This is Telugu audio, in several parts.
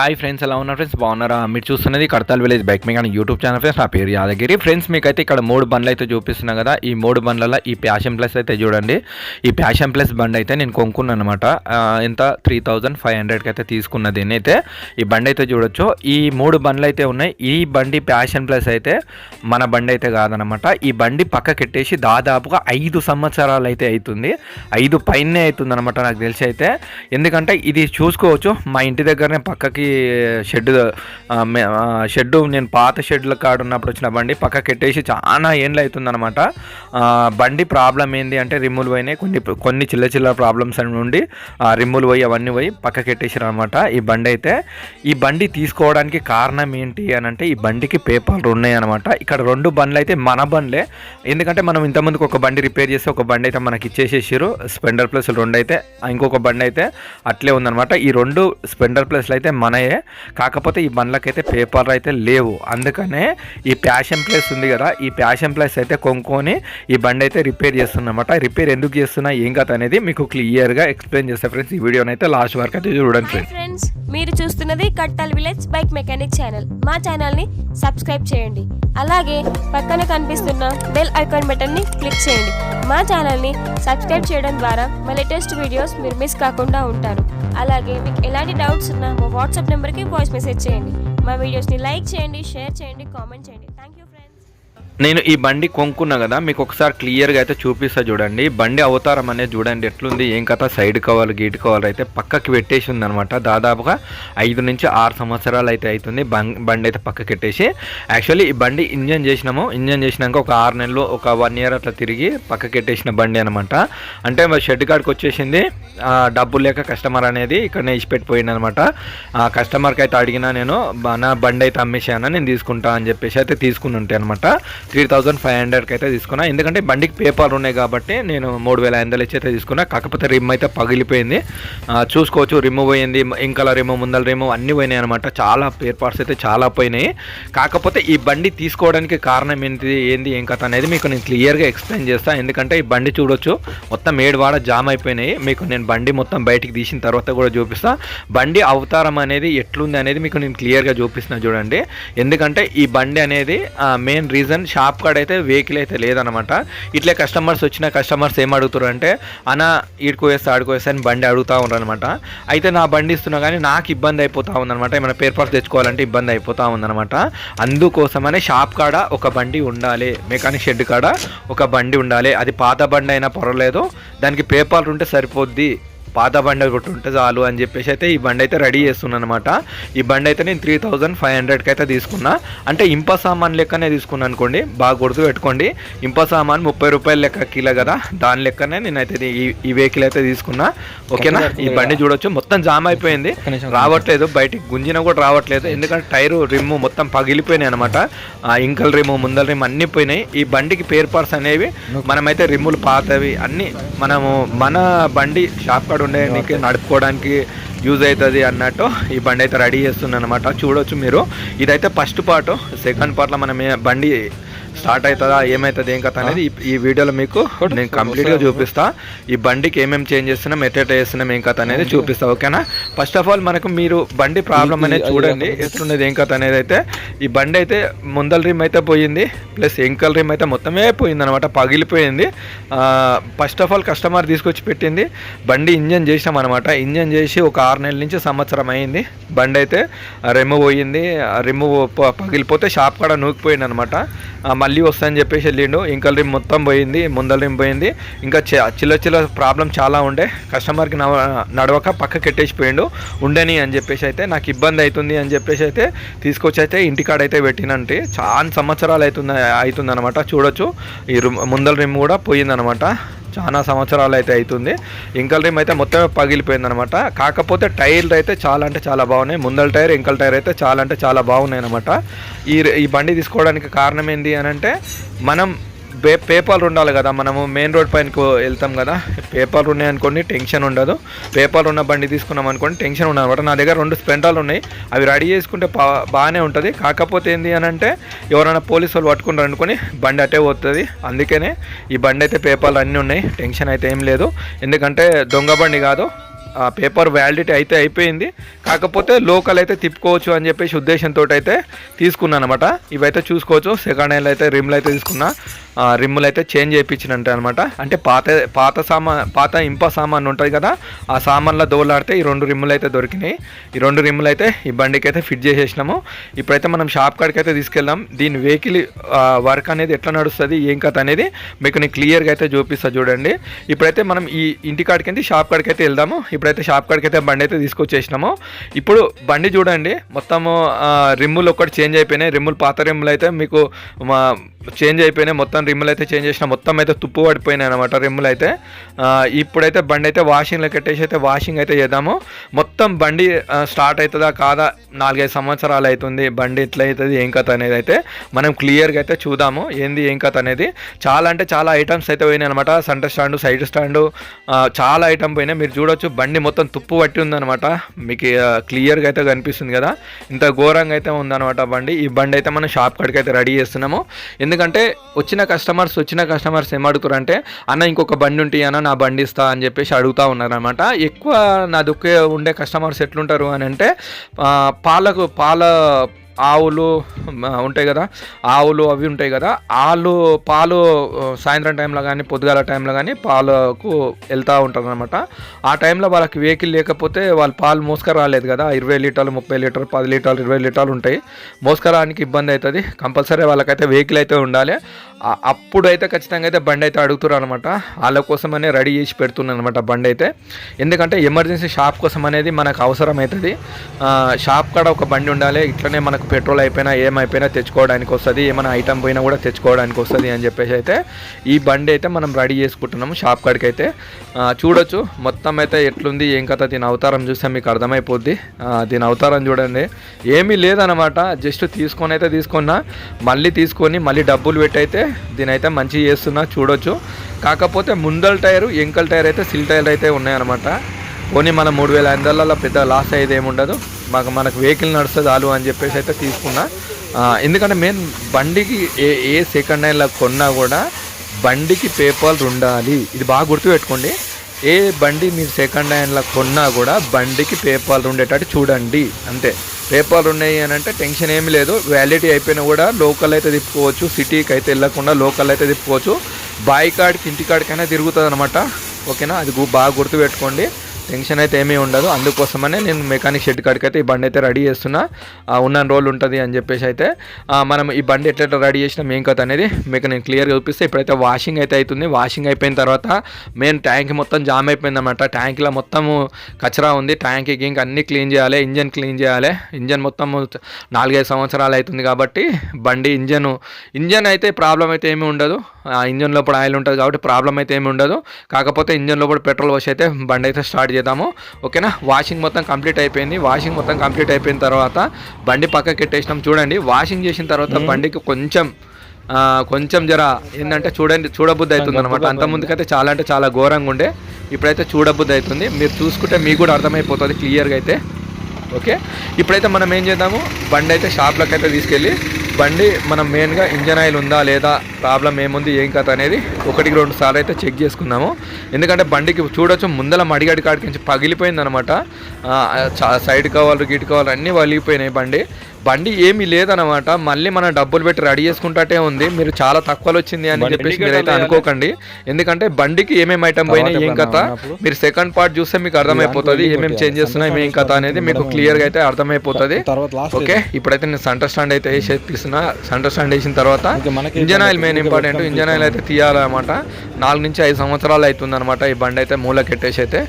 హాయ్ ఫ్రెండ్స్ ఎలా ఉన్నారు ఫ్రెండ్స్ బాగున్నారా? మీరు చూస్తున్నది Kadthal village bike mechanic YouTube channel friends నా పేరు యాదగిరి. ఫ్రెండ్స్ మీకైతే ఇక్కడ మూడు బండ్లు అయితే చూపిస్తున్నా కదా ఈ మూడు బండ్లలో ఈ ప్యాషన్ ప్లస్ అయితే చూడండి. ఈ ప్యాషన్ ప్లస్ బండి అయితే నేను కొనుక్కున్నాను అనమాట ఎంత? త్రీ థౌజండ్ ఫైవ్ హండ్రెడ్కి అయితే తీసుకున్న దీన్ని అయితే ఈ బండి అయితే చూడొచ్చు. ఈ మూడు బండ్లు అయితే ఉన్నాయి. ఈ బండి ప్యాషన్ ప్లస్ అయితే మన బండి అయితే కాదనమాట ఈ బండి పక్కకెట్టేసి దాదాపుగా ఐదు సంవత్సరాలు అయితే అవుతుంది ఐదు పైనే అవుతుంది అనమాట నాకు తెలిసి అయితే. ఎందుకంటే ఇది చూసుకోవచ్చు మా ఇంటి దగ్గరనే పక్కకి షెడ్ షెడ్ నేను పాత షెడ్ల కాడ ఉన్నప్పుడు వచ్చిన బండి పక్కకెట్టేసి చాలా ఏండ్లు అవుతుందన్నమాట బండి ప్రాబ్లం ఏంది అంటే రిమ్ములు పోయినాయి. కొన్ని కొన్ని చిల్ల చిల్ల ప్రాబ్లమ్స్ అని ఉండి ఆ, రిమ్ములు పోయి అవన్నీ పోయి పక్కకి అనమాట ఈ బండి అయితే. ఈ బండి తీసుకోవడానికి కారణం ఏంటి అని అంటే ఈ బండికి పేపర్లు ఉన్నాయి అనమాట ఇక్కడ రెండు బండ్లు అయితే మన బండ్లే. ఎందుకంటే మనం ఇంతమందికి ఒక బండి రిపేర్ చేస్తే ఒక బండి అయితే మనకి ఇచ్చేసేసారు స్పెండర్ ప్లస్ రెండు అయితే ఇంకొక బండి అయితే అట్లే ఉందన్నమాట. ఈ రెండు స్పెండర్ ప్లస్లు అయితే మనయే కాకపోతే ఈ బండ్లకైతే పేపర్లు అయితే లేవు. అందుకనే ఈ ప్యాషన్ ప్లస్ ఉంది కదా ఈ ప్యాషన్ ప్లస్ అయితే కొనుక్కొని ఈ బండి అయితే రిపేర్ చేస్తున్నమాట. రిపేర్ ఎందుకు చేస్తున్నా ఏం కథ అనేది మీకు క్లియర్గా ఎక్స్ప్లెయిన్ చేస్తా ఫ్రెండ్స్. ఈ వీడియోని అయితే లాస్ట్ వరకు అయితే చూడండి ఫ్రెండ్స్. మీరు చూస్తున్నది Kattal village bike mechanic channel మా ఛానల్ని సబ్స్క్రైబ్ చేయండి. అలాగే పక్కన కనిపిస్తున్న బెల్ ఐకాన్ బటన్ని క్లిక్ చేయండి. మా ఛానల్ని సబ్స్క్రైబ్ చేయడం ద్వారా మా లేటెస్ట్ వీడియోస్ మీరు మిస్ కాకుండా ఉంటారు. అలాగే మీకు ఎలాంటి డౌట్స్ ఉన్నా మా వాట్సాప్ వాట్సాప్ నెంబర్కి వాయిస్ మెసేజ్ చేయండి. మా వీడియోస్ని లైక్ చేయండి షేర్ చేయండి కామెంట్ చేయండి. థ్యాంక్ యూ నేను ఈ బండి కొనుక్కున్నా కదా మీకు ఒకసారి క్లియర్గా అయితే చూపిస్తా చూడండి. బండి అవతారం అనేది చూడండి ఎట్లుంది ఏం కథ సైడ్ కవర్ గీట్ కవర్ అయితే పక్కకి పెట్టేసి ఉందనమాట దాదాపుగా ఐదు నుంచి ఆరు సంవత్సరాలు అయితే అవుతుంది బండి అయితే పక్కకి పెట్టేసి యాక్చువల్లీ ఈ బండి ఇంజన్ చేసినాము. ఇంజన్ చేసినాక ఒక ఆరు నెలలు ఒక వన్ ఇయర్ అట్లా తిరిగి పక్కకి పెట్టేసిన బండి అనమాట అంటే మా షెడ్ కాడికి వచ్చేసింది. డబ్బులు లేక కస్టమర్ అనేది ఇక్కడ ఇచ్చిపెట్టిపోయింది అనమాట ఆ కస్టమర్కి అయితే అడిగినా నేను నా బండి అయితే అమ్మేసాను నేను తీసుకుంటా అని చెప్పేసి అయితే తీసుకుని ఉంటాయి అనమాట త్రీ థౌజండ్ ఫైవ్ హండ్రెడ్కి అయితే తీసుకున్నా. ఎందుకంటే బండికి పేపర్లు ఉన్నాయి కాబట్టి నేను మూడు వేల ఐదు ఇచ్చి అయితే తీసుకున్నా. కాకపోతే రిమ్ అయితే పగిలిపోయింది. చూసుకోవచ్చు రిమ్ పోయింది ఇంకల రిమ్ ముందల రిమ్ అన్నీ పోయినాయి అనమాట చాలా పేర్ పార్ట్స్ అయితే చాలా పోయినాయి. కాకపోతే ఈ బండి తీసుకోవడానికి కారణం ఏంటి ఏంది ఏం కథ అనేది మీకు నేను క్లియర్గా ఎక్స్ప్లెయిన్ చేస్తాను ఎందుకంటే ఈ బండి చూడొచ్చు మొత్తం ఏడు వాడ జామ్ అయిపోయినాయి. మీకు నేను బండి మొత్తం బయటికి తీసిన తర్వాత కూడా చూపిస్తా. బండి అవతారం అనేది ఎట్లుంది అనేది మీకు నేను క్లియర్గా చూపిస్తున్నా చూడండి. ఎందుకంటే ఈ బండి అనేది మెయిన్ రీజన్ షాప్ కాడ అయితే వెహికల్ అయితే లేదనమాట ఇట్లే కస్టమర్స్ వచ్చిన కస్టమర్స్ ఏం అడుగుతారు అంటే అన్న ఈడుకు ఆడుకోవేస్తా అని బండి అడుగుతూ ఉన్నారనమాట అయితే నా బండి ఇస్తున్నా కానీ నాకు ఇబ్బంది అయిపోతా ఉందనమాట ఏమైనా పేపర్స్ తెచ్చుకోవాలంటే ఇబ్బంది అయిపోతూ ఉందనమాట అందుకోసమనే షాప్ కాడ ఒక బండి ఉండాలి. మెకానిక్ షెడ్ కాడ ఒక బండి ఉండాలి. అది పాత బండి అయినా పర్వాలేదు. దానికి పేపర్లు ఉంటే సరిపోద్ది. పాత బండి ఒకటి ఉంటే చాలు అని చెప్పేసి అయితే ఈ బండి అయితే రెడీ చేస్తున్నాను అనమాట ఈ బండి అయితే నేను త్రీ థౌజండ్ ఫైవ్ హండ్రెడ్కి అయితే తీసుకున్నా. అంటే ఇంప సామాన్ లెక్కనే తీసుకున్నా అనుకోండి బాగా గుర్తు పెట్టుకోండి. ఇంప సామాన్ ముప్పై రూపాయల లెక్క కిలో కదా దాని లెక్కనే నేనైతే ఈ ఈ వెహికల్ అయితే తీసుకున్నా. ఓకేనా? ఈ బండి చూడొచ్చు. మొత్తం జామ్ అయిపోయింది. రావట్లేదు. బయటికి గుంజిన కూడా రావట్లేదు. ఎందుకంటే టైరు రిమ్ము మొత్తం పగిలిపోయినాయి అనమాట ఇంకల్ రిమ్ము ముందల రిమ్ అన్నీ పోయినాయి. ఈ బండికి పేర్ పార్ట్స్ అనేవి మనమైతే రిమ్ములు పాతవి అన్నీ మనము మన బండి షాప్ కాడ ఉండడానికి నడుపుకోవడానికి యూజ్ అవుతుంది అన్నట్టు ఈ బండి అయితే రెడీ చేస్తుంది అనమాట చూడొచ్చు మీరు. ఇదైతే ఫస్ట్ పార్ట్ సెకండ్ పార్ట్లో మనం బండి స్టార్ట్ అవుతుందా ఏమవుతుంది ఏం కథ అనేది ఈ- వీడియోలో మీకు నేను కంప్లీట్గా చూపిస్తా. ఈ బండికి ఏమేమి చేంజ్ చేస్తున్నాం ఎట్ట చేస్తున్నాం ఏం కథ అనేది చూపిస్తా ఓకేనా? ఫస్ట్ ఆఫ్ ఆల్ మనకు మీరు బండి ప్రాబ్లం అనేది చూడండి ఎట్లున్నది ఏం కథ అనేది అయితే. ఈ బండి అయితే ముందల రిమ్ అయితే పోయింది ప్లస్ ఎంకల్ రిమ్ అయితే మొత్తమే పోయింది అనమాట పగిలిపోయింది ఫస్ట్ ఆఫ్ ఆల్ కస్టమర్ తీసుకొచ్చి పెట్టింది. బండి ఇంజన్ చేసినాం అనమాట ఇంజన్ చేసి ఒక ఆరు నెలల నుంచి సంవత్సరం అయింది. బండి అయితే రెమ్ము పోయింది ప- పగిలిపోతే షాప్ కాడ నూకిపోయింది అనమాట మళ్ళీ మళ్ళీ వస్తాయని చెప్పేసి వెళ్ళిండు. ఇంకల్ రిమ్ మొత్తం పోయింది ముందల రిమ్ పోయింది. ఇంకా చి- చిల్ల చిల్ల ప్రాబ్లం చాలా ఉండే. కస్టమర్కి నడవక పక్కకి ఎట్టేసిపోయిండు ఉండని అని చెప్పేసి అయితే నాకు ఇబ్బంది అవుతుంది అని చెప్పేసి అయితే తీసుకొచ్చి అయితే ఇంటికాడ అయితే పెట్టినంటే. చాలా సంవత్సరాలు అవుతుంది అవుతుంది అనమాట చూడొచ్చు. ఈ ముందల రిమ్ కూడా పోయిందనమాట చాలా సంవత్సరాలు అయితే అవుతుంది ఇంకల్ రిమ్ అయితే మొత్తం పగిలిపోయింది అనమాట కాకపోతే టైర్లు అయితే చాలా అంటే చాలా బాగున్నాయి. ముందల టైర్ ఇంకల్ టైర్ అయితే చాలా అంటే చాలా బాగున్నాయి అనమాట ఈ ఈ బండి తీసుకోవడానికి కారణం ఏంటి అని అంటే మనం పే పేపర్లు ఉండాలి కదా మనము మెయిన్ రోడ్ పైనకు వెళ్తాం కదా పేపర్లు ఉన్నాయి అనుకోండి టెన్షన్ ఉండదు. పేపర్లు ఉన్న బండి తీసుకున్నాం అనుకోండి టెన్షన్ ఉండదు అనమాట. నా దగ్గర రెండు స్పెంటాలు ఉన్నాయి అవి రెడీ చేసుకుంటే బాగానే ఉంటుంది. కాకపోతే ఏంటి అని అంటే ఎవరైనా పోలీసు వాళ్ళు పట్టుకున్నారు అనుకొని బండి అటే పోతుంది. అందుకనే ఈ బండి అయితే పేపర్లు అన్నీ ఉన్నాయి టెన్షన్ అయితే ఏం లేదు. ఎందుకంటే దొంగ బండి కాదు పేపర్ వ్యాలిడిటీ అయితే అయిపోయింది. కాకపోతే లోకల్ అయితే తిప్పుకోవచ్చు అని చెప్పేసి ఉద్దేశంతో అయితే తీసుకున్నాను అనమాట ఇవైతే చూసుకోవచ్చు. సెకండ్ హ్యాండ్ అయితే రిమ్లు అయితే తీసుకున్నా. రిమ్ములు అయితే చేంజ్ చేయించినట్టు అనమాట అంటే పాత పాత సామాన్ పాత ఇంప సామాన్ ఉంటుంది కదా ఆ సామాన్లో దోలాడితే ఈ రెండు రిమ్ములు అయితే దొరికినాయి. ఈ రెండు రిమ్ములు అయితే ఈ బండికి అయితే ఫిట్ చేసేసినాము. ఇప్పుడైతే మనం షాప్ కాడికి అయితే తీసుకెళ్దాం. దీని వెహికల్ వర్క్ అనేది ఎట్లా నడుస్తుంది ఏం కథ అనేది మీకు నేను క్లియర్గా అయితే చూపిస్తా చూడండి. ఇప్పుడైతే మనం ఈ ఇంటి కాడికి షాప్ కాడికి అయితే వెళ్దాము. ఇప్పుడైతే షాప్ కాడికి అయితే బండి అయితే తీసుకొచ్చేసినాము. ఇప్పుడు బండి చూడండి మొత్తము రిమ్ములు ఒక్కటి చేంజ్ అయిపోయినాయి. రిమ్ములు పాత రిమ్ములు అయితే మీకు మా చేంజ్ అయిపోయినాయి. మొత్తం రిమ్ములు అయితే చేంజ్ చేసిన. మొత్తం అయితే తుప్పు పడిపోయినాయి అనమాట రిమ్ములు అయితే. ఇప్పుడైతే బండి అయితే వాషింగ్లో కట్టేసి అయితే వాషింగ్ అయితే చేద్దాము. మొత్తం బండి స్టార్ట్ అవుతుందా కాదా? నాలుగైదు సంవత్సరాలు అవుతుంది. బండి ఎట్లా అవుతుంది? ఏం కథ అనేది అయితే మనం క్లియర్గా అయితే చూద్దాము. ఏంది ఏం కథ అనేది? చాలా అంటే చాలా ఐటమ్స్ అయితే పోయినాయి అనమాట సెంటర్ స్టాండ్ సైడ్ స్టాండ్ చాలా ఐటమ్ పోయినాయి. మీరు చూడొచ్చు బండి మొత్తం తుప్పు పట్టి ఉందనమాట మీకు క్లియర్గా అయితే కనిపిస్తుంది కదా. ఇంత ఘోరంగా అయితే ఉందన్నమాట బండి. ఈ బండి అయితే మనం షాప్ కాడికి అయితే రెడీ చేస్తున్నాము. ఎందుకంటే వచ్చిన కస్టమర్స్ వచ్చిన కస్టమర్స్ ఏం అడుగుతారంటే అన్న ఇంకొక బండి ఉంటే అన్న నా బండి ఇస్తా అని చెప్పేసి అడుగుతూ ఉన్నారనమాట ఎక్కువ నా దుక్కే ఉండే కస్టమర్స్ ఎట్లుంటారు అని అంటే పాలకు పాల ఆవులు ఉంటాయి కదా? ఆవులు అవి ఉంటాయి కదా? వాళ్ళు పాలు సాయంత్రం టైంలో కానీ పొద్దుగాల టైంలో కానీ పాలకు వెళ్తూ ఉంటారు అనమాట ఆ టైంలో వాళ్ళకి వెహికల్ లేకపోతే వాళ్ళు పాలు మోసుక రాలేదు కదా? ఇరవై లీటర్లు ముప్పై లీటర్లు పది లీటర్లు ఇరవై లీటర్లు ఉంటాయి. మోసుకరానికి ఇబ్బంది అవుతుంది. కంపల్సరీ వాళ్ళకైతే వెహికల్ అయితే ఉండాలి. అప్పుడైతే ఖచ్చితంగా అయితే బండి అయితే అడుగుతారు అనమాట వాళ్ళ కోసమనే రెడీ చేసి పెడుతున్నాను అనమాట బండి అయితే ఎందుకంటే ఎమర్జెన్సీ షాప్ కోసం అనేది మనకు అవసరం అవుతుంది షాప్ కాడ ఒక బండి ఉండాలి ఇట్లనే మనకు పెట్రోల్ అయిపోయినా ఏమైపోయినా తెచ్చుకోవడానికి వస్తుంది ఏమైనా ఐటమ్ పోయినా కూడా తెచ్చుకోవడానికి వస్తుంది అని చెప్పేసి అయితే ఈ బండి అయితే మనం రెడీ చేసుకుంటున్నాము షాప్ కాడికి అయితే చూడొచ్చు మొత్తం అయితే ఎట్లుంది ఏం కథ దీని అవతారం చూస్తే మీకు అర్థమైపోద్ది. దీని అవతారం చూడండి. ఏమీ లేదనమాట జస్ట్ తీసుకొని అయితే తీసుకున్నా మళ్ళీ తీసుకొని మళ్ళీ డబ్బులు పెట్టి అయితే దీని అయితే మంచిగా చేస్తున్నా చూడొచ్చు. కాకపోతే ముందల టైరు ఎంకల్ టైర్ అయితే సిల్ టైర్ అయితే ఉన్నాయన్నమాట. పోనీ మన మూడు వేల ఐదు పెద్ద లాస్ అయ్యేది ఏముండదు. మాకు మనకు వెహికల్ నడుస్తుంది చాలు అని చెప్పేసి అయితే తీసుకున్నా. ఎందుకంటే మెయిన్ బండికి ఏ ఏ సెకండ్ హ్యాండ్లో కొన్నా కూడా బండికి పేపర్లు ఉండాలి. ఇది బాగా గుర్తుపెట్టుకోండి. ఏ బండి మీరు సెకండ్ హ్యాండ్లో కొన్నా కూడా బండికి పేపర్లు ఉండేటట్టు చూడండి. అంతే. పేపర్లు ఉన్నాయి అని అంటే టెన్షన్ ఏమీ లేదు. వ్యాలిడిటీ అయిపోయినా కూడా లోకల్ అయితే తిప్పుకోవచ్చు సిటీకి అయితే వెళ్ళకుండా లోకల్ అయితే తిప్పుకోవచ్చు. బాయ్ కాడికి ఇంటి కాడికైనా తిరుగుతుంది అనమాట ఓకేనా అది బాగా గుర్తుపెట్టుకోండి టెన్షన్ అయితే ఏమీ ఉండదు. అందుకోసమనే నేను మెకానిక్ షెడ్ కాడికి అయితే ఈ బండి అయితే రెడీ చేస్తున్నా. ఉన్న రోజులు ఉంటుంది అని చెప్పేసి అయితే మనం ఈ బండి ఎట్లా రెడీ చేసినాం ఏం కథ అనేది మీకు నేను క్లియర్గా చూపిస్తే. ఇప్పుడైతే వాషింగ్ అయితే అవుతుంది వాషింగ్ అయిపోయిన తర్వాత మెయిన్ ట్యాంక్ మొత్తం జామ్ అయిపోయింది అనమాట ట్యాంక్లో మొత్తం కచరా ఉంది. ట్యాంక్ గింక్ అన్నీ క్లీన్ చేయాలి. ఇంజన్ క్లీన్ చేయాలి. ఇంజన్ మొత్తం నాలుగైదు సంవత్సరాలు అవుతుంది కాబట్టి బండి ఇంజన్ ఇంజన్ అయితే ప్రాబ్లం అయితే ఏమీ ఉండదు. ఆ ఇంజన్ లోపల ఆయిల్ ఉంటుంది కాబట్టి ప్రాబ్లం అయితే ఏమి ఉండదు. కాకపోతే ఇంజన్ లోపల పెట్రోల్ వచ్చి అయితే బండి అయితే స్టార్ట్ చేద్దాము. ఓకేనా? వాషింగ్ మొత్తం కంప్లీట్ అయిపోయింది. వాషింగ్ మొత్తం కంప్లీట్ అయిపోయిన తర్వాత బండి పక్కకి పెట్టేసినాం చూడండి. వాషింగ్ చేసిన తర్వాత బండికి కొంచెం కొంచెం జర ఏంటంటే చూడండి చూడబుద్ధి అవుతుంది అనమాట అంత ముందుకైతే చాలా అంటే చాలా ఘోరంగా ఉండే. ఇప్పుడైతే చూడబుద్ధి అవుతుంది. మీరు చూసుకుంటే మీకు కూడా అర్థమైపోతుంది క్లియర్గా అయితే. ఓకే? ఇప్పుడైతే మనం ఏం చేద్దాము? బండి అయితే షాప్లోకి అయితే తీసుకెళ్ళి బండి మనం మెయిన్గా ఇంజన్ ఆయిల్ ఉందా లేదా ప్రాబ్లం ఏముంది ఏం కథ అనేది ఒకటికి రెండు సార్లు అయితే చెక్ చేసుకున్నాము ఎందుకంటే బండికి చూడొచ్చు ముందల మడిగడి కాడికి నుంచి పగిలిపోయింది అనమాట సైడ్ కవర్లు గిట్ కవర్లు అన్నీ వలిగిపోయినాయి బండి. బండి ఏమీ లేదనమాట మళ్ళీ మనం డబ్బులు పెట్టి రెడీ చేసుకుంటాటే ఉంది. మీరు చాలా తక్కువలో వచ్చింది అని చెప్పేసి మీరైతే. అనుకోకండి. ఎందుకంటే బండికి ఏమేమి ఐటమ్ పోయినాయి ఏం కథ? మీరు సెకండ్ పార్ట్ చూస్తే మీకు అర్థమైపోతుంది. ఏమేమి చేంజ్ చేస్తున్నాయి ఏం కథ అనేది మీకు క్లియర్గా అయితే అర్థమైపోతుంది. ఓకే ఇప్పుడైతే నేను సెంటర్ స్టాండ్ అయితే వేసి ఇస్తున్నా సెంటర్ స్టాండ్ వేసిన తర్వాత engine oil main important engine oil అయితే తీయాలన్నమాట. నాలుగు నుంచి ఐదు సంవత్సరాలు అవుతుంది అనమాట ఈ బండి అయితే మూలకెట్టేసి అయితే.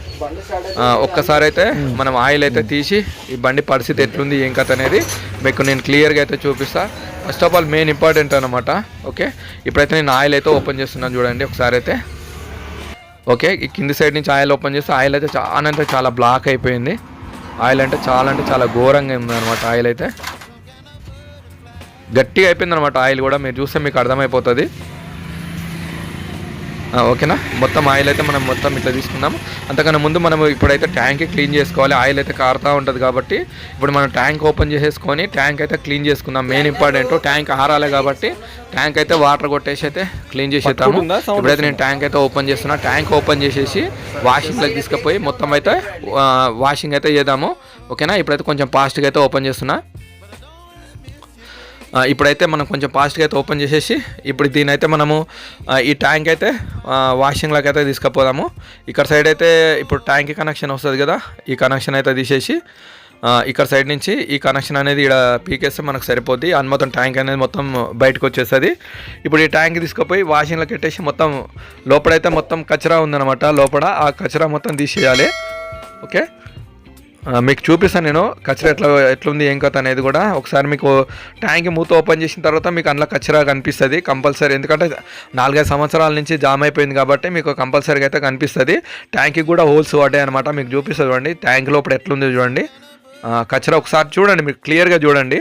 ఆ, ఒక్కసారి అయితే మనం ఆయిల్ అయితే తీసి ఈ బండి పరిస్థితి ఎట్లుంది ఏం కథ అనేది మీకు నేను క్లియర్గా అయితే చూపిస్తా. First of all main important అనమాట ఓకే ఇప్పుడైతే నేను ఆయిల్ అయితే ఓపెన్ చేస్తున్నాను చూడండి ఒకసారి అయితే. ఓకే ఈ కింది సైడ్ నుంచి ఆయిల్ ఓపెన్ చేస్తే ఆయిల్ అయితే చాలా అంటే చాలా బ్లాక్ అయిపోయింది. ఆయిల్ అంటే చాలా అంటే చాలా ఘోరంగా ఉంది అనమాట ఆయిల్ అయితే. గట్టిగా అయిపోయింది అనమాట ఆయిల్ కూడా. మీరు చూస్తే మీకు అర్థమైపోతుంది. ఓకేనా? మొత్తం ఆయిల్ అయితే మనం మొత్తం ఇట్లా తీసుకుందాం అంతకన్నా ముందు మనం ఇప్పుడైతే ట్యాంక్ క్లీన్ చేసుకోవాలి. ఆయిల్ అయితే కారుతూ ఉంటుంది కాబట్టి ఇప్పుడు మనం ట్యాంక్ ఓపెన్ చేసేసుకొని ట్యాంక్ అయితే క్లీన్ చేసుకుందాం. మెయిన్ ఇంపార్టెంట్ ట్యాంక్ ఆరాలి కాబట్టి ట్యాంక్ అయితే వాటర్ కొట్టేసి అయితే క్లీన్ చేసేద్దాము. ఇప్పుడైతే నేను ట్యాంక్ అయితే ఓపెన్ చేస్తున్నా. ట్యాంక్ ఓపెన్ చేసేసి వాషింగ్లోకి తీసుకుపోయి మొత్తం అయితే వాషింగ్ అయితే చేద్దాము. ఓకేనా? ఇప్పుడైతే కొంచెం ఫాస్ట్గా అయితే ఓపెన్ చేస్తున్నా. ఇప్పుడైతే మనం కొంచెం ఫాస్ట్గా అయితే ఓపెన్ చేసేసి ఇప్పుడు దీని అయితే మనము ఈ ట్యాంక్ అయితే వాషింగ్లోకి అయితే తీసుకుపోదాము. ఇక్కడ సైడ్ అయితే ఇప్పుడు ట్యాంక్ కనెక్షన్ వస్తుంది కదా ఈ కనెక్షన్ అయితే తీసేసి ఇక్కడ సైడ్ నుంచి ఈ కనెక్షన్ అనేది ఇక్కడ పీకేస్తే మనకు సరిపోద్ది. అని మొత్తం ట్యాంక్ అనేది మొత్తం బయటకు వచ్చేస్తుంది. ఇప్పుడు ఈ ట్యాంక్ తీసుకుపోయి వాషింగ్లోకి పెట్టేసి మొత్తం లోపలైతే మొత్తం కచరా ఉందన్నమాట. లోపల ఆ కచరా మొత్తం తీసేయాలి. ఓకే? మీకు చూపిస్తాను నేను. కచ్చరా ఎట్లా ఎట్లుంది ఏం కథ అనేది కూడా. ఒకసారి మీకు ట్యాంక్ మూత ఓపెన్ చేసిన తర్వాత మీకు అందులో కచ్చరా కనిపిస్తుంది కంపల్సరీ. ఎందుకంటే నాలుగైదు సంవత్సరాల నుంచి జామ్ అయిపోయింది కాబట్టి మీకు కంపల్సరీగా అయితే కనిపిస్తుంది. ట్యాంక్కి కూడా హోల్స్ పడ్డాయి అనమాట మీకు చూపిస్తుంది చూడండి. ట్యాంక్ లోపల ఎట్లుంది చూడండి. కచ్చరా ఒకసారి చూడండి మీరు క్లియర్గా చూడండి.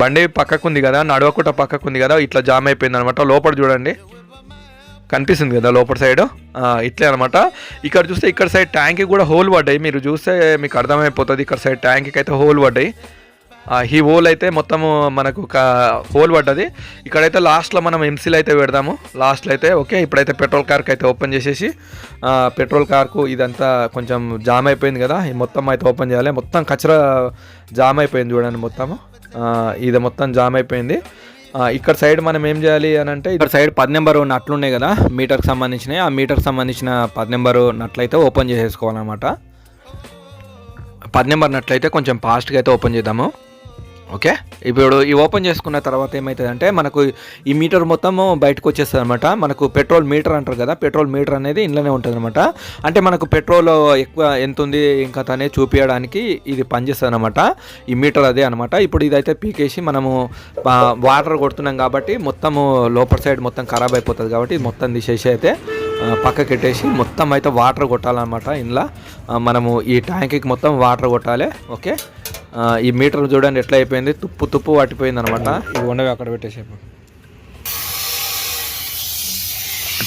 బండి పక్కకు ఉంది కదా నడవకుండా పక్కకు ఉంది కదా ఇట్లా జామ్ అయిపోయింది అనమాట లోపల చూడండి. కనిపిస్తుంది కదా లోపల సైడ్ ఇట్లే అనమాట ఇక్కడ చూస్తే ఇక్కడ సైడ్ ట్యాంక్కి కూడా హోల్ పడ్డాయి. మీరు చూస్తే మీకు అర్థమైపోతుంది ఇక్కడ సైడ్ ట్యాంక్కి అయితే హోల్ పడ్డాయి. ఈ హోల్ అయితే మొత్తము మనకు ఒక హోల్ పడ్డది. ఇక్కడైతే లాస్ట్లో మనం ఎంసీలు అయితే పెడదాము. లాస్ట్లో అయితే ఓకే ఇప్పుడైతే పెట్రోల్ కార్కి అయితే ఓపెన్ చేసేసి పెట్రోల్ కార్కు ఇదంతా కొంచెం జామ్ అయిపోయింది కదా. ఈ మొత్తం అయితే ఓపెన్ చేయాలి. మొత్తం కచరా జామ్ అయిపోయింది చూడండి మొత్తము. ఇది మొత్తం జామ్ అయిపోయింది. ఇక్కడ సైడ్ మనం ఏం చేయాలి అని అంటే ఇక్కడ సైడ్ పది నెంబర్ నట్లు ఉన్నాయి కదా మీటర్కి సంబంధించినవి. ఆ మీటర్కి సంబంధించిన పది నెంబర్ నట్లయితే ఓపెన్ చేసేసుకోవాలన్నమాట. పది నెంబర్ నట్లయితే కొంచెం ఫాస్ట్గా అయితే ఓపెన్ చేద్దాము. ఓకే? ఇప్పుడు ఈ ఓపెన్ చేసుకున్న తర్వాత ఏమవుతుందంటే మనకు ఈ మీటర్ మొత్తము బయటకు వచ్చేస్తుంది అనమాట మనకు పెట్రోల్ మీటర్ అంటారు కదా పెట్రోల్ మీటర్ అనేది ఇంట్లోనే ఉంటుంది అనమాట అంటే మనకు పెట్రోల్ ఎక్కువ ఎంత ఉంది ఇంకా తనే చూపించడానికి ఇది పనిచేస్తుంది అనమాట ఈ మీటర్ అదే అనమాట ఇప్పుడు ఇదైతే పీకేసి మనము వాటర్ కొడుతున్నాం కాబట్టి మొత్తము లోపల సైడ్ మొత్తం ఖరాబ్ అయిపోతుంది కాబట్టి ఇది మొత్తం తీసేసి అయితే పక్కకెట్టేసి పక్కకి పెట్టేసి మొత్తం అయితే వాటర్ కొట్టాలన్నమాట ఇంట్లో మనము ఈ ట్యాంక్కి మొత్తం వాటర్ కొట్టాలి ఓకే? ఈ మీటర్ చూడండి ఎట్లా అయిపోయింది? తుప్పు తుప్పు పట్టిపోయింది అనమాట ఇవి ఉండవి అక్కడ పెట్టేసి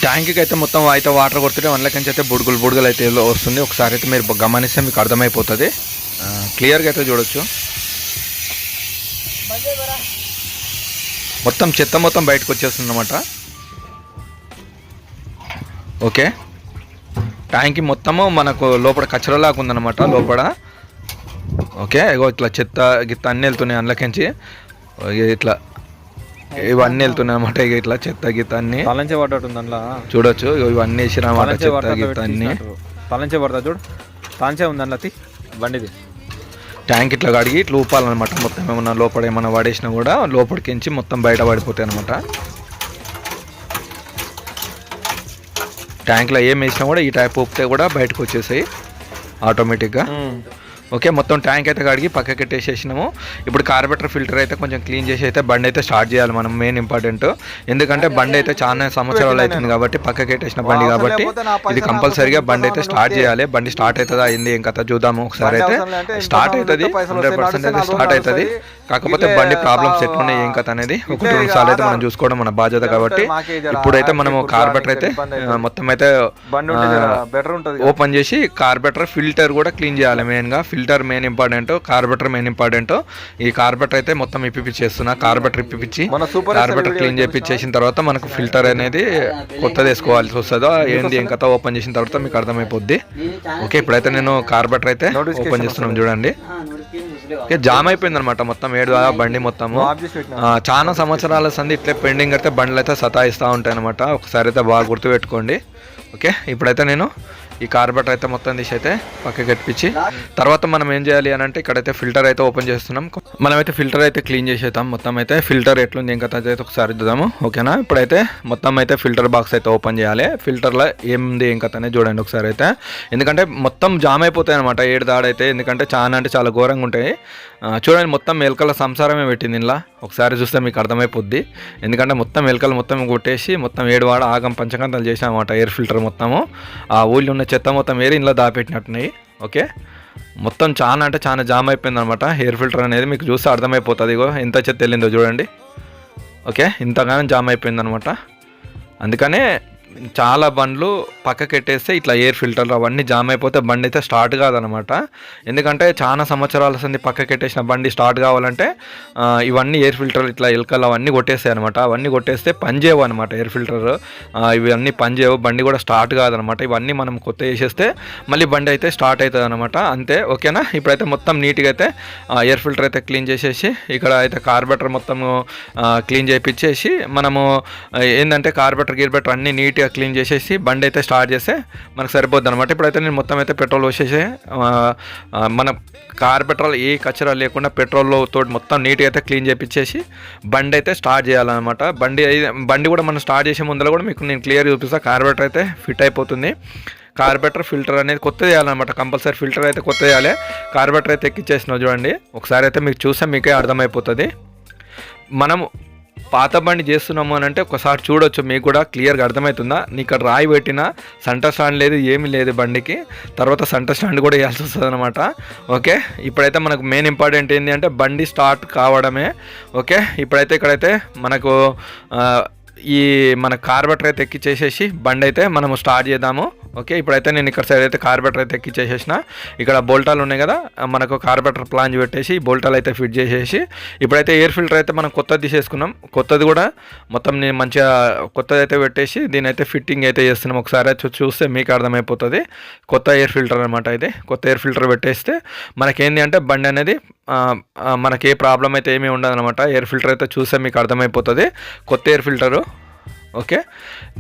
ట్యాంక్కి అయితే మొత్తం అయితే వాటర్ కొడుతుంటే అందులోకించి అయితే బుడుగులు బుడుగులు అయితే వస్తుంది. ఒకసారి అయితే మీరు గమనిస్తే మీకు అర్థమైపోతుంది. క్లియర్గా అయితే చూడొచ్చు. మొత్తం చెత్త మొత్తం బయటకు వచ్చేస్తుంది అనమాట ఓకే. ట్యాంక్ మొత్తము మనకు లోపల కచరలాగా ఉందన్నమాట లోపల. ఓకే ఇగో ఇట్లా చెత్త గిత్త అన్నీ వెళ్తున్నాయి అందులోకించి ఇట్లా ఇవన్నీ వెళ్తున్నాయి అనమాట ఇక ఇట్లా చెత్త గిత్త అన్నీ. తలంచే పడ్డట్టు ఉంది అందులో. చూడొచ్చు ఇవన్నీ వేసిన చెత్త గిత్త అన్ని. తలంచే పడతా చూడు? తలంచే ఉంది అందులో బండిది. ట్యాంక్ ఇట్లా కడిగి ఇట్లా ఊపాలన్నమాట మొత్తం ఏమన్నా లోపల ఏమన్నా పడేసినా కూడా లోపలికించి మొత్తం బయట పడిపోతాయి అనమాట ట్యాంక్లో ఏం వేసినా కూడా ఈ టైప్ ఊపితే కూడా బయటకు వచ్చేసాయి ఆటోమేటిక్గా. ఓకే మొత్తం ట్యాంక్ అయితే కడిగి పక్కకి పెట్టేసేసినాము. ఇప్పుడు కార్బెటర్ ఫిల్టర్ అయితే కొంచెం క్లీన్ చేసి అయితే బండి అయితే స్టార్ట్ చేయాలి మనం మెయిన్ ఇంపార్టెంట్ ఎందుకంటే బండి అయితే చాలా సంవత్సరాలు అవుతుంది కాబట్టి పక్కకి పెట్టేసిన బండి కాబట్టి ఇది కంపల్సరీగా బండి అయితే స్టార్ట్ చేయాలి. బండి స్టార్ట్ అవుతుందా అయింది ఏం కథ చూద్దాము ఒకసారి అయితే. స్టార్ట్ అవుతుంది హండ్రెడ్ పర్సెంట్ అయితే స్టార్ట్ అవుతుంది. కాకపోతే బండి ప్రాబ్లమ్స్ ఎట్లున్నాయి ఏం కథ అనేది ఒకటి రెండు సార్లు అయితే మనం చూసుకోవడం మన బాధ్యత కాబట్టి ఇప్పుడైతే మనము కార్బెటర్ అయితే మొత్తం అయితే ఓపెన్ చేసి కార్బెటర్ ఫిల్టర్ కూడా క్లీన్ చేయాలి మెయిన్గా filter main important carburettor main important ఈ కార్బెటర్ అయితే మొత్తం ఇప్పిపిచ్చేస్తున్నా కార్బెటర్ సూపర్ కార్బెటర్ క్లీన్ చేపించేసిన తర్వాత మనకు ఫిల్టర్ అనేది కొత్తది వేసుకోవాల్సి వస్తుందో? ఏంది ఏం కథ ఓపెన్ చేసిన తర్వాత మీకు అర్థమైపోద్ది. ఓకే ఇప్పుడైతే నేను కార్బెటర్ అయితే ఓపెన్ చేస్తున్నాం చూడండి. ఓకే జామ్ అయిపోయింది అనమాట మొత్తం ఏడు దాకా బండి మొత్తము. చాలా సంవత్సరాల సంది ఇట్లే పెండింగ్ అయితే బండ్లు అయితే సతాయిస్తూ ఉంటాయి అనమాట ఒకసారి అయితే బాగా గుర్తుపెట్టుకోండి. ఓకే ఇప్పుడైతే నేను ఈ కార్బెటర్ అయితే మొత్తం తీసి అయితే పక్కకి కట్టించి. తర్వాత మనం ఏం చేయాలి అని అంటే ఇక్కడైతే ఫిల్టర్ అయితే ఓపెన్ చేస్తున్నాం. మనమైతే ఫిల్టర్ అయితే క్లీన్ చేసేద్దాం. మొత్తం అయితే ఫిల్టర్ ఎట్లుంది ఇంకా అయితే ఒకసారి చూద్దాము. ఓకేనా? ఇప్పుడైతే మొత్తం అయితే ఫిల్టర్ బాక్స్ అయితే ఓపెన్ చేయాలి. ఫిల్టర్లో ఏముంది ఏం కథ అనేది చూడండి ఒకసారి అయితే. ఎందుకంటే మొత్తం జామ్ అయిపోతాయి అనమాట ఏడు దాడైతే. ఎందుకంటే చాలా అంటే చాలా ఘోరంగా ఉంటాయి. చూడండి మొత్తం ఎలకల సంసారమే పెట్టింది ఇలా ఒకసారి చూస్తే మీకు అర్థమైపోద్ది. ఎందుకంటే మొత్తం ఎలకలు మొత్తం కొట్టేసి మొత్తం ఏడువాడ ఆగం పంచకంతాలు చేసామన్నమాట ఎయిర్ ఫిల్టర్ మొత్తము. ఆ ఊళ్ళో ఉన్న చెత్త మొత్తం ఏరి ఇంట్లో దాపెట్టినట్టున్నాయి. ఓకే? మొత్తం చాలా అంటే చాలా జామ్ అయిపోయింది అనమాట ఎయిర్ ఫిల్టర్ అనేది మీకు చూస్తే అర్థమైపోతుంది ఇగో. ఎంత చెత్త వెళ్ళిందో చూడండి. ఓకే? ఇంతగానో జామ్ అయిపోయింది అనమాట అందుకనే చాలా బండ్లు పక్కకెట్టేస్తే ఇట్లా ఎయిర్ ఫిల్టర్లు అవన్నీ జామ్ అయిపోతే బండి అయితే స్టార్ట్ కాదనమాట. ఎందుకంటే చాలా సంవత్సరాల సంది పక్కకెట్టేసిన బండి స్టార్ట్ కావాలంటే ఇవన్నీ ఎయిర్ ఫిల్టర్ ఇట్లా ఎలకలు అవన్నీ కొట్టేస్తాయి అనమాట. అవన్నీ కొట్టేస్తే పనిచేయవు అనమాట ఎయిర్ ఫిల్టర్. ఇవన్నీ పనిచేయవు బండి కూడా స్టార్ట్ కాదనమాట. ఇవన్నీ మనం కొత్త వేసేస్తే మళ్ళీ బండి అయితే స్టార్ట్ అవుతుంది అనమాట అంతే ఓకేనా? ఇప్పుడైతే మొత్తం నీట్గా అయితే ఎయిర్ ఫిల్టర్ అయితే క్లీన్ చేసేసి ఇక్కడ అయితే కార్బెటర్ మొత్తం క్లీన్ చేయించేసి మనము ఏంటంటే కార్బెటర్ గీర్బెటర్ అన్నీ నీట్గా క్లీన్ చేసేసి బండి అయితే స్టార్ట్ చేస్తే మనకు సరిపోద్ది అనమాట ఇప్పుడైతే నేను మొత్తం అయితే పెట్రోల్ వచ్చేసి మన కార్బెటర్ ఏ కచరా లేకుండా పెట్రోల్ తోటి మొత్తం నీట్గా అయితే క్లీన్ చేయించేసి బండి అయితే స్టార్ట్ చేయాలన్నమాట. బండి బండి కూడా మనం స్టార్ట్ చేసే ముందర కూడా మీకు నేను క్లియర్ చూపిస్తాను కార్బెటర్ అయితే ఫిట్ అయిపోతుంది. కార్బెటర్ ఫిల్టర్ అనేది కొత్త చేయాలన్నమాట. కంపల్సరీ ఫిల్టర్ అయితే కొత్త చేయాలి. కార్బెటర్ అయితే ఎక్కిచ్చేసిన చూడండి. ఒకసారి అయితే మీకు చూస్తే మీకే అర్థమైపోతుంది. మనం పాత బండి చేస్తున్నాము అని అంటే ఒకసారి చూడొచ్చు మీకు కూడా క్లియర్గా అర్థమవుతుందా? నీ ఇక్కడ రాయి పెట్టిన సంటర్ స్టాండ్ లేదు ఏమీ లేదు బండికి. తర్వాత సంటర్ స్టాండ్ కూడా వేయాల్సి వస్తుంది అనమాట ఓకే? ఇప్పుడైతే మనకు మెయిన్ ఇంపార్టెంట్ ఏంటి అంటే బండి స్టార్ట్ కావడమే. ఓకే? ఇప్పుడైతే ఇక్కడైతే మనకు ఈ మన కార్బెటర్ అయితే ఎక్కిచ్చేసేసి బండి అయితే మనము స్టార్ట్ చేద్దాము. ఓకే ఇప్పుడైతే నేను ఇక్కడ సైడ్ అయితే కార్బెటర్ అయితే ఎక్కిచ్చేసేసిన. ఇక్కడ బోల్టాలు ఉన్నాయి కదా మనకు కార్బెటర్ ప్లాంజ్ పెట్టేసి బోల్టాలు అయితే ఫిట్ చేసేసి ఇప్పుడైతే ఎయిర్ ఫిల్టర్ అయితే మనం కొత్తది తీసేసుకున్నాం. కొత్తది కూడా మొత్తం నేను మంచిగా కొత్తది అయితే పెట్టేసి దీని అయితే ఫిట్టింగ్ అయితే చేస్తున్నాం. ఒకసారి చూస్తే మీకు అర్థమైపోతుంది. కొత్త ఎయిర్ ఫిల్టర్ అనమాట ఇది. కొత్త ఎయిర్ ఫిల్టర్ పెట్టేస్తే మనకేంది అంటే బండి అనేది మనకి ఏ ప్రాబ్లం అయితే ఏమీ ఉండదనమాట ఎయిర్ ఫిల్టర్ అయితే చూస్తే మీకు అర్థమైపోతుంది. కొత్త ఎయిర్ ఫిల్టరు ఓకే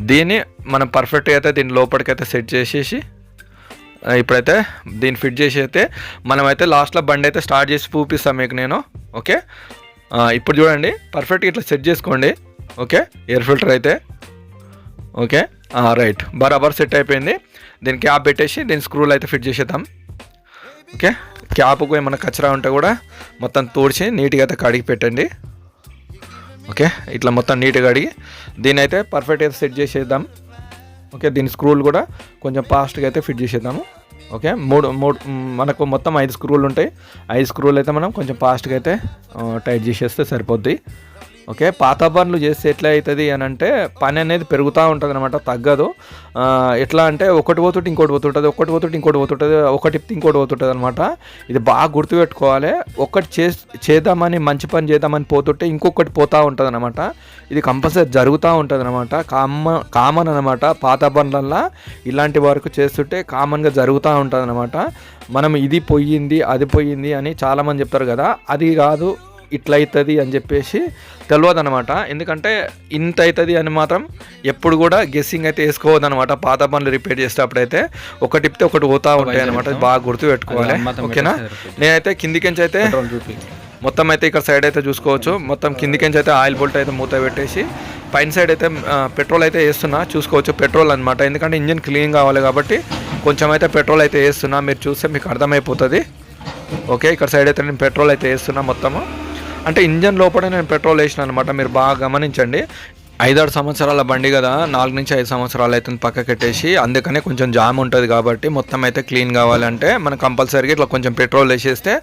దీన్ని మనం పర్ఫెక్ట్గా అయితే దీని లోపలికి అయితే సెట్ చేసేసి ఇప్పుడైతే దీన్ని ఫిట్ చేసి అయితే మనమైతే లాస్ట్లో బండి అయితే స్టార్ట్ చేసి చూపిస్తాను మీకు నేను ఓకే ఇప్పుడు చూడండి పర్ఫెక్ట్గా ఇట్లా సెట్ చేసుకోండి ఓకే ఎయిర్ ఫిల్టర్ అయితే ఓకే రైట్ బరాబర్ సెట్ అయిపోయింది. దీని క్యాప్ పెట్టేసి దీని స్క్రూలు అయితే ఫిట్ చేసేద్దాం ఓకే క్యాప్కు ఏమైనా కచరా ఉంటే కూడా మొత్తం తోడిచి నీట్గా అయితే కడిగి పెట్టండి. ఓకే? ఇట్లా మొత్తం నీట్గా కడిగి దీని అయితే పర్ఫెక్ట్గా అయితే సెట్ చేసేద్దాం. ఓకే? దీని స్క్రూలు కూడా కొంచెం ఫాస్ట్గా అయితే ఫిట్ చేసేద్దాము. ఓకే? మూడు మూడు మనకు మొత్తం ఐదు స్క్రూలు ఉంటాయి. ఐదు స్క్రూలు అయితే మనం కొంచెం ఫాస్ట్గా అయితే టైట్ చేసేస్తే సరిపోద్ది. ఓకే పాత పనులు చేస్తే ఎట్లా అవుతుంది అని అంటే పని అనేది పెరుగుతూ ఉంటుంది అనమాట తగ్గదు ఎట్లా అంటే ఒకటి పోతుంటే ఇంకోటి పోతుంటుంది ఒకటి పోతుంటే ఇంకోటి పోతుంటుంది ఒకటి ఇంకోటి పోతుంటుంది అనమాట ఇది బాగా గుర్తుపెట్టుకోవాలి. ఒకటి చే చేద్దామని మంచి పని చేద్దామని పోతుంటే ఇంకొకటి పోతూ ఉంటుంది అనమాట ఇది కంపల్సరీ జరుగుతూ ఉంటుంది అనమాట కామ కామన్ అనమాట పాత పనులల్లో ఇలాంటి వరకు చేస్తుంటే కామన్గా జరుగుతూ ఉంటుంది అనమాట మనం ఇది పోయింది అది పోయింది అని చాలామంది చెప్తారు కదా. అది కాదు ఇట్లా అవుతుంది అని చెప్పేసి తెలియదు అనమాట ఎందుకంటే ఇంత అవుతుంది అని మాత్రం ఎప్పుడు కూడా గెస్సింగ్ అయితే వేసుకోవద్దు అనమాట పాత పనులు రిపేర్ చేసేటప్పుడు అయితే ఒకటి తిప్పితే ఒకటి పోతా ఉంటాయి అనమాట బాగా గుర్తు పెట్టుకోవాలి. ఓకేనా? నేనైతే కిందికించి అయితే మొత్తం అయితే ఇక్కడ సైడ్ అయితే చూసుకోవచ్చు. మొత్తం కిందికించి అయితే ఆయిల్ బోల్ట్ అయితే మూత పెట్టేసి పైన సైడ్ అయితే పెట్రోల్ అయితే వేస్తున్నా. చూసుకోవచ్చు పెట్రోల్ అనమాట ఎందుకంటే ఇంజిన్ క్లీన్ కావాలి కాబట్టి కొంచెం అయితే పెట్రోల్ అయితే వేస్తున్నా. మీరు చూస్తే మీకు అర్థమైపోతుంది. ఓకే? ఇక్కడ సైడ్ అయితే నేను పెట్రోల్ అయితే వేస్తున్నా మొత్తము. అంటే ఇంజన్ లోపల నేను పెట్రోల్ వేసిన అనమాట మీరు బాగా గమనించండి. ఐదారు సంవత్సరాల బండి కదా నాలుగు నుంచి ఐదు సంవత్సరాలు అవుతుంది పక్కకెట్టేసి అందుకనే కొంచెం జామ్ ఉంటుంది కాబట్టి మొత్తం అయితే క్లీన్ కావాలంటే మనం కంపల్సరీగా ఇట్లా కొంచెం పెట్రోల్ వేసేస్తే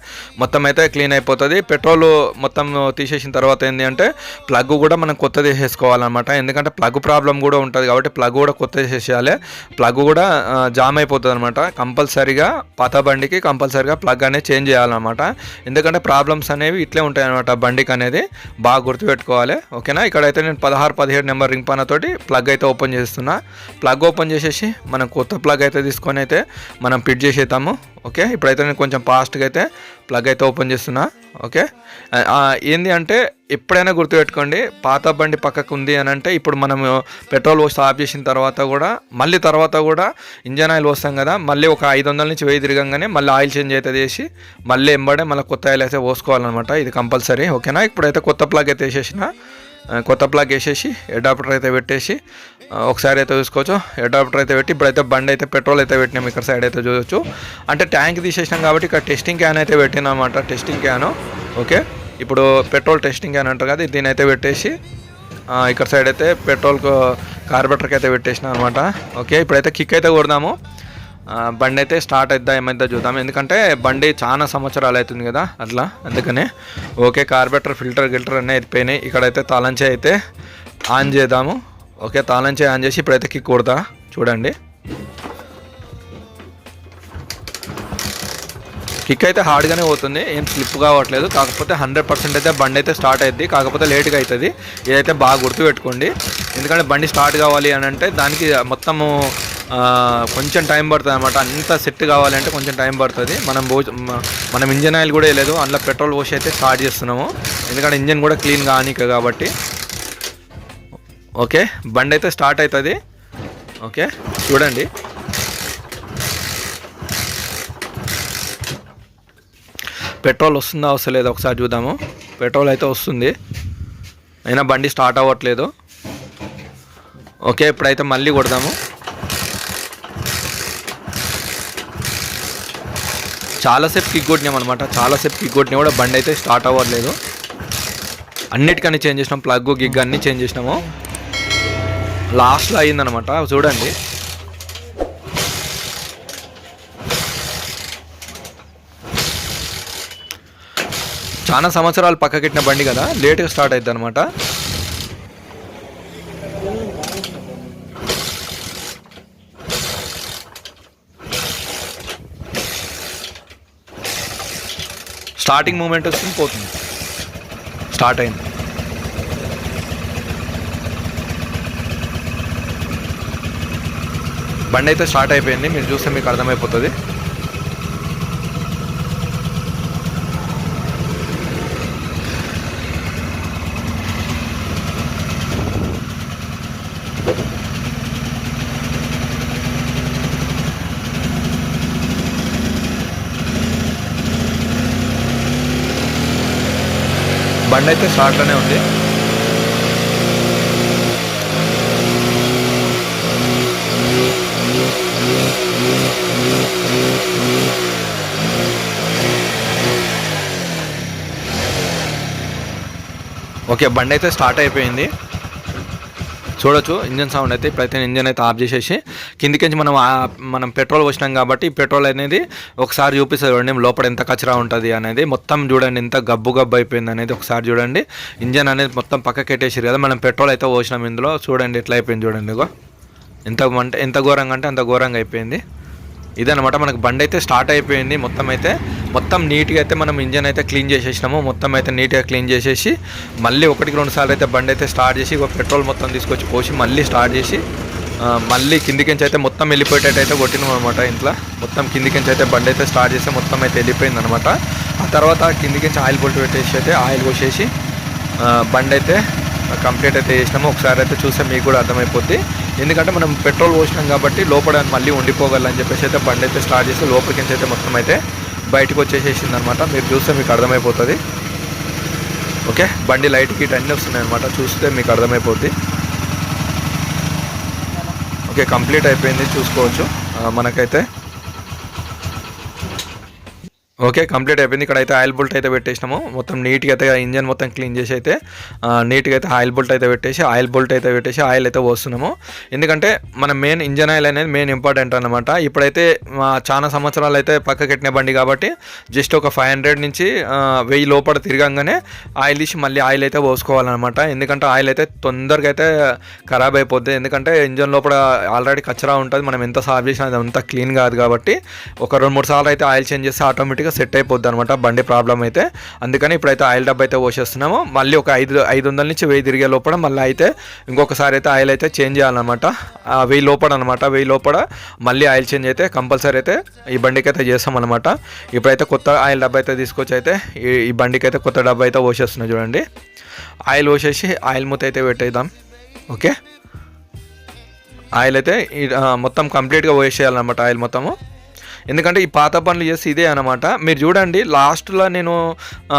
మొత్తం అయితే క్లీన్ అయిపోతుంది. పెట్రోల్ మొత్తం తీసేసిన తర్వాత ఏంటి అంటే ప్లగ్ కూడా మనం కొత్తది వేసేసుకోవాలన్నమాట. ఎందుకంటే ప్లగ్ ప్రాబ్లం కూడా ఉంటుంది కాబట్టి ప్లగ్ కూడా కొత్త చేసేయాలి ప్లగ్ కూడా జామ్ అయిపోతుంది అనమాట కంపల్సరీగా పాత బండికి కంపల్సరీగా ప్లగ్ అనేది చేంజ్ చేయాలన్నమాట. ఎందుకంటే ప్రాబ్లమ్స్ అనేవి ఇట్లే ఉంటాయి అనమాట బండికి అనేది బాగా గుర్తుపెట్టుకోవాలి. ఓకేనా? ఇక్కడైతే నేను పదహారు పదిహేడు నెంబర్ రింగ్ పనతోటి ప్లగ్ అయితే ఓపెన్ చేస్తున్నా. ప్లగ్ ఓపెన్ చేసేసి మనం కొత్త ప్లగ్ అయితే తీసుకొని అయితే మనం ఫిట్ చేసేద్దాము. ఓకే ఇప్పుడైతే నేను కొంచెం ఫాస్ట్గా అయితే ప్లగ్ అయితే ఓపెన్ చేస్తున్నా. ఓకే ఏంది అంటే ఎప్పుడైనా గుర్తుపెట్టుకోండి పాత బండి పక్కకు ఉంది అని అంటే ఇప్పుడు మనం పెట్రోల్ పోసి ఆఫ్ చేసిన తర్వాత కూడా మళ్ళీ తర్వాత కూడా ఇంజన్ ఆయిల్ పోస్తాం కదా మళ్ళీ ఒక ఐదు వందల నుంచి వెయ్యి తిరగంగానే మళ్ళీ ఆయిల్ చేంజ్ అయితే చేసి మళ్ళీ ఎంబడే మళ్ళీ కొత్త ఆయిల్ అయితే పోసుకోవాలన్నమాట. ఇది కంపల్సరీ. ఓకేనా ఇప్పుడైతే కొత్త ప్లగ్ అయితే వేసేసిన. కొత్త ప్లాగ్ వేసేసి అడాప్టర్ అయితే పెట్టేసి ఒకసారి అయితే చూసుకోవచ్చు. అడాప్టర్ అయితే పెట్టి ఇప్పుడైతే బండి అయితే పెట్రోల్ అయితే పెట్టినాం ఇక్కడ సైడ్ అయితే చూడొచ్చు. అంటే ట్యాంక్ తీసేసినాం కాబట్టి ఇక్కడ టెస్టింగ్ క్యాన్ అయితే పెట్టినాం అనమాట టెస్టింగ్ క్యాను ఓకే ఇప్పుడు పెట్రోల్ టెస్టింగ్ క్యాన్ అంటారు కదా దీని అయితే పెట్టేసి ఇక్కడ సైడ్ అయితే పెట్రోల్ కార్బెటర్కి అయితే పెట్టేసిన అనమాట ఓకే ఇప్పుడైతే కిక్ అయితే కొడదాము. బండి అయితే స్టార్ట్ అవుతుందా ఏమైతే చూద్దాం. ఎందుకంటే బండి చాలా సంవత్సరాలు అవుతుంది కదా అట్లా. అందుకనే ఓకే కార్బెటర్ ఫిల్టర్ గిల్టర్ అన్నీ అయిపోయినాయి. ఇక్కడైతే తాళంచే అయితే ఆన్ చేద్దాము. ఓకే తాళంచే ఆన్ చేసి ఇప్పుడైతే కిక్ కొడతా. చూడండి. కిక్ అయితే హార్డ్గానే పోతుంది. ఏం స్లిప్ కావట్లేదు. కాకపోతే హండ్రెడ్ పర్సెంట్ అయితే బండి అయితే స్టార్ట్ అవుతుంది కాకపోతే లేట్గా అవుతుంది ఇదైతే బాగా గుర్తుపెట్టుకోండి ఎందుకంటే బండి స్టార్ట్ కావాలి అని అంటే దానికి మొత్తము కొంచెం టైం పడుతుంది అనమాట అంత సెట్ కావాలంటే కొంచెం టైం పడుతుంది. మనం పో మనం ఇంజన్ ఆయిల్ కూడా వేయలేదు. అందులో పెట్రోల్ పోసి అయితే స్టార్ట్ చేస్తున్నాము. ఎందుకంటే ఇంజన్ కూడా క్లీన్ కానిక కాబట్టి. ఓకే? బండి అయితే స్టార్ట్ అవుతుంది ఓకే? చూడండి. పెట్రోల్ వస్తుందా వస్తలేదు ఒకసారి చూద్దాము. పెట్రోల్ అయితే వస్తుంది. అయినా బండి స్టార్ట్ అవ్వట్లేదు. ఓకే ఇప్పుడైతే మళ్ళీ కొడదాము. చాలాసేపు కిక్ కొట్టినాం అనమాట చాలాసేపు కిక్ కొట్టినా కూడా బండి అయితే స్టార్ట్ అవ్వట్లేదు. అన్నిటికన్నీ చేంజ్ చేసినాం. ప్లగ్ గిగ్ అన్నీ చేంజ్ చేసినాము. లాస్ట్లో అయిందనమాట చూడండి. చాలా సంవత్సరాలు పక్కకెట్టిన బండి కదా లేట్గా స్టార్ట్ అవుతుంది అనమాట స్టార్టింగ్ మూమెంట్ వస్తుంది పోతుంది. స్టార్ట్ అయింది. బండి అయితే స్టార్ట్ అయిపోయింది మీరు చూస్తే మీకు అర్థమైపోతుంది. బండి అయితే షార్ట్లోనే ఉంది. ఓకే బండి అయితే స్టార్ట్ అయిపోయింది. చూడొచ్చు ఇంజన్ సౌండ్ అయితే ఇప్పుడైతే ఇంజన్ అయితే ఆఫ్ చేసేసి కిందికించి మనం మనం పెట్రోల్ పోసినాం కాబట్టి పెట్రోల్ అనేది ఒకసారి చూపిస్తుంది చూడండి లోపల ఎంత కచరా ఉంటుంది అనేది. మొత్తం చూడండి ఎంత గబ్బు గబ్బు అయిపోయింది అనేది ఒకసారి చూడండి. ఇంజన్ అనేది మొత్తం పక్కకి పెట్టేసారు కదా మనం పెట్రోల్ అయితే పోసినాం ఇందులో. చూడండి ఎట్లా అయిపోయింది చూడండి ఇగో. ఎంత అంటే ఎంత ఘోరంగా అంటే అంత ఘోరంగా అయిపోయింది. ఇదనమాట మనకు బండి అయితే స్టార్ట్ అయిపోయింది. మొత్తం అయితే మొత్తం నీట్గా అయితే మనం ఇంజన్ అయితే క్లీన్ చేసేసినాము. మొత్తం అయితే నీట్గా క్లీన్ చేసేసి మళ్ళీ ఒకటికి రెండు సార్లు అయితే బండి అయితే స్టార్ట్ చేసి ఒక పెట్రోల్ మొత్తం తీసుకొచ్చి పోసి మళ్ళీ స్టార్ట్ చేసి మళ్ళీ కిందికించి అయితే మొత్తం వెళ్ళిపోయేటట్టు అయితే కొట్టినాం అనమాట ఇంట్లో. మొత్తం కిందికించి అయితే బండి అయితే స్టార్ట్ చేస్తే మొత్తం అయితే వెళ్ళిపోయింది అనమాట ఆ తర్వాత కిందికించి ఆయిల్ బొట్టు పెట్టేసి అయితే ఆయిల్ పోసేసి బండి అయితే కంప్లీట్ అయితే చేసినాము. ఒకసారి అయితే చూస్తే మీకు కూడా అర్థమైపోద్ది. ఎందుకంటే మనం పెట్రోల్ పోసినాం కాబట్టి లోపల మళ్ళీ ఉండిపోగలని చెప్పేసి అయితే బండి అయితే స్టార్ట్ చేసి లోపలికి అయితే మొత్తం అయితే బయటకు వచ్చేసేసింది అనమాట మీరు చూస్తే మీకు అర్థమైపోతుంది. ఓకే? బండి లైట్ కిట్ అన్నీ వస్తున్నాయి అనమాట చూస్తే మీకు అర్థమైపోద్ది. ఓకే కంప్లీట్ అయిపోయింది. చూసుకోవచ్చు. మనకైతే ఓకే కంప్లీట్ అయిపోయింది. ఇక్కడ అయితే ఆయిల్ బుల్ట్ అయితే పెట్టేసినాము. మొత్తం నీట్గా అయితే ఇంజన్ మొత్తం క్లీన్ చేసి అయితే నీట్గా అయితే ఆయిల్ బుల్ట్ అయితే పెట్టేసి ఆయిల్ బుల్ట్ అయితే పెట్టేసి ఆయిల్ అయితే పోస్తున్నాము. ఎందుకంటే మన మెయిన్ ఇంజన్ ఆయిల్ అనేది మెయిన్ ఇంపార్టెంట్ అనమాట ఇప్పుడైతే చాలా సంవత్సరాలు అయితే పక్కకెట్టిన బండి కాబట్టి జస్ట్ ఒక ఫైవ్ హండ్రెడ్ నుంచి వెయ్యి లోపల తిరగంగానే ఆయిల్ ఇచ్చి మళ్ళీ ఆయిల్ అయితే పోసుకోవాలన్నమాట. ఎందుకంటే ఆయిల్ అయితే తొందరగా అయితే ఖరాబ్ అయిపోద్ది. ఎందుకంటే ఇంజన్ లోపల ఆల్రెడీ కచ్చరా ఉంటుంది. మనం ఎంత సాఫ్ చేసినా అది అంతా క్లీన్ కాదు కాబట్టి ఒక రెండు మూడు సార్లు అయితే ఆయిల్ చేంజ్ చేస్తే ఆటోమేటిక్గా సెట్ అయిపోద్ది అనమాట బండి ప్రాబ్లం అయితే. అందుకని ఇప్పుడైతే ఆయిల్ డబ్బా అయితే పోసేస్తున్నాము. మళ్ళీ ఒక ఐదు ఐదు వందల నుంచి వెయ్యి తిరిగే లోపల మళ్ళీ అయితే ఇంకొకసారి అయితే ఆయిల్ అయితే చేంజ్ చేయాలన్నమాట. వెయ్యి లోపల అనమాట వెయ్యి లోపల మళ్ళీ ఆయిల్ చేంజ్ అయితే కంపల్సరీ అయితే ఈ బండికి అయితే చేస్తామన్నమాట. ఇప్పుడైతే కొత్త ఆయిల్ డబ్బా అయితే తీసుకొచ్చి అయితే ఈ బండికి అయితే కొత్త డబ్బా అయితే పోసేస్తున్నాం చూడండి. ఆయిల్ పోసేసి ఆయిల్ మూత అయితే పెట్టేద్దాం. ఓకే? ఆయిల్ అయితే మొత్తం కంప్లీట్గా వేసేయాలన్నమాట ఆయిల్ మొత్తము. ఎందుకంటే ఈ పాత పనులు చేసి ఇదే అనమాట మీరు చూడండి లాస్ట్లో నేను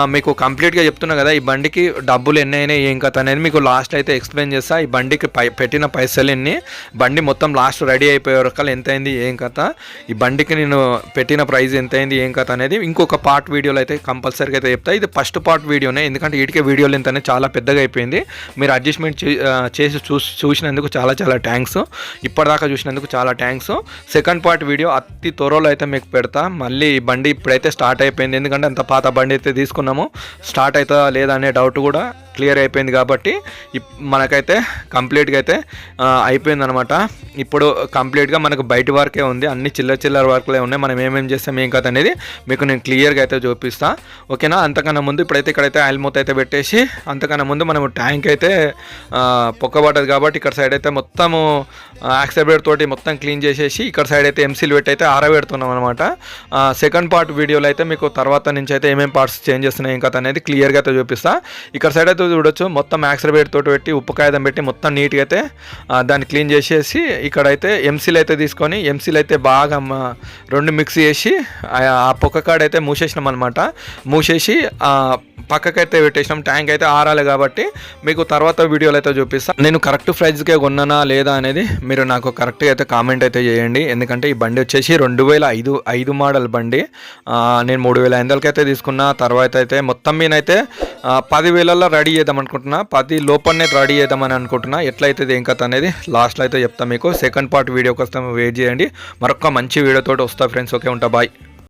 మీకు కంప్లీట్గా చెప్తున్నా కదా ఈ బండికి డబ్బులు ఎన్ని అయినాయి ఏం కథ అనేది మీకు లాస్ట్ అయితే ఎక్స్ప్లెయిన్ చేస్తా. ఈ బండికి పై పెట్టిన పైసలు ఎన్ని బండి మొత్తం లాస్ట్ రెడీ అయిపోయే వరకు ఎంత అయింది ఏం కథ ఈ బండికి నేను పెట్టిన ప్రైస్ ఎంత అయింది ఏం కథ అనేది ఇంకొక పార్ట్ వీడియోలో అయితే కంపల్సరీగా అయితే చెప్తా. ఇది ఫస్ట్ పార్ట్ వీడియోనే ఎందుకంటే వీటికే వీడియోలు లెంత్ చాలా పెద్దగా అయిపోయింది. మీరు అడ్జస్ట్మెంట్ చే- చేసి చూసి చూసినందుకు చాలా చాలా థ్యాంక్స్ ఇప్పటిదాకా చూసినందుకు చాలా థ్యాంక్స్ సెకండ్ పార్ట్ వీడియో అతి త్వరలో అయితే మీకు పెడతా. మళ్ళీ బండి ఇప్పుడైతే స్టార్ట్ అయిపోయింది. ఎందుకంటే అంత పాత బండి అయితే తీసుకున్నాము. స్టార్ట్ అవుతుందా లేదా అనే డౌట్ కూడా క్లియర్ అయిపోయింది కాబట్టి ఇప్- మనకైతే కంప్లీట్గా అయితే అయిపోయిందనమాట. ఇప్పుడు కంప్లీట్గా మనకు బయట వరకే ఉంది. అన్ని చిల్లర చిల్లర వర్క్లే ఉన్నాయి. మనం ఏమేమి చేస్తాం ఏం కథ అనేది మీకు నేను క్లియర్గా అయితే చూపిస్తా. ఓకేనా? అంతకన్నా ముందు ఇప్పుడైతే ఇక్కడైతే ఆయిల్ మూత అయితే పెట్టేసి అంతకన్నా ముందు మనం ట్యాంక్ అయితే పొక్కబడ్డది కాబట్టి ఇక్కడ సైడ్ అయితే మొత్తము యాక్సెబ్రేట్ తోటి మొత్తం క్లీన్ చేసేసి ఇక్కడ సైడ్ అయితే ఎంసీల్ పెట్టి అయితే ఆరబెడుతున్నాం అనమాట. సెకండ్ పార్ట్ వీడియోలో అయితే మీకు తర్వాత నుంచి అయితే ఏమేమి పార్ట్స్ చేంజ్ చేస్తున్నాయి ఇంకా అనేది క్లియర్గా అయితే చూపిస్తా. ఇక్కడ సైడ్ అయితే చూడొచ్చు మొత్తం యాక్సెబ్రేట్ తోటి పెట్టి ఉప్పు కాగితం పెట్టి మొత్తం నీట్గా అయితే దాన్ని క్లీన్ చేసేసి ఇక్కడైతే ఎంసీలు అయితే తీసుకొని ఎంసీలు అయితే బాగా రెండు మిక్స్ చేసి ఆ పొక్క కాడ అయితే మూసేసినాం అనమాట మూసేసి పక్కకైతే పెట్టేసినాం. ట్యాంక్ అయితే ఆరాలి కాబట్టి మీకు తర్వాత వీడియోలో అయితే చూపిస్తాను నేను కరెక్ట్ ప్రైజ్కే కొన్నానా లేదా అనేది మీరు నాకు కరెక్ట్గా అయితే కామెంట్ అయితే చేయండి. ఎందుకంటే ఈ బండి వచ్చేసి రెండు వేల ఐదు ఐదు మోడల్ బండి. నేను మూడు వేల ఐదు వందలకి అయితే తీసుకున్నా. తర్వాత అయితే మొత్తం మీనైతే పదివేలలో రెడీ చేద్దాం అనుకుంటున్నా. పది లోపలనే రెడీ చేద్దామని అనుకుంటున్నా. ఎట్లయితే ఏం కథ అనేది లాస్ట్లో అయితే చెప్తా మీకు. సెకండ్ పార్ట్ వీడియో కోసం వెయిట్ చేయండి. మరొక మంచి వీడియోతో వస్తా ఫ్రెండ్స్. ఓకే ఉంటా. బాయ్.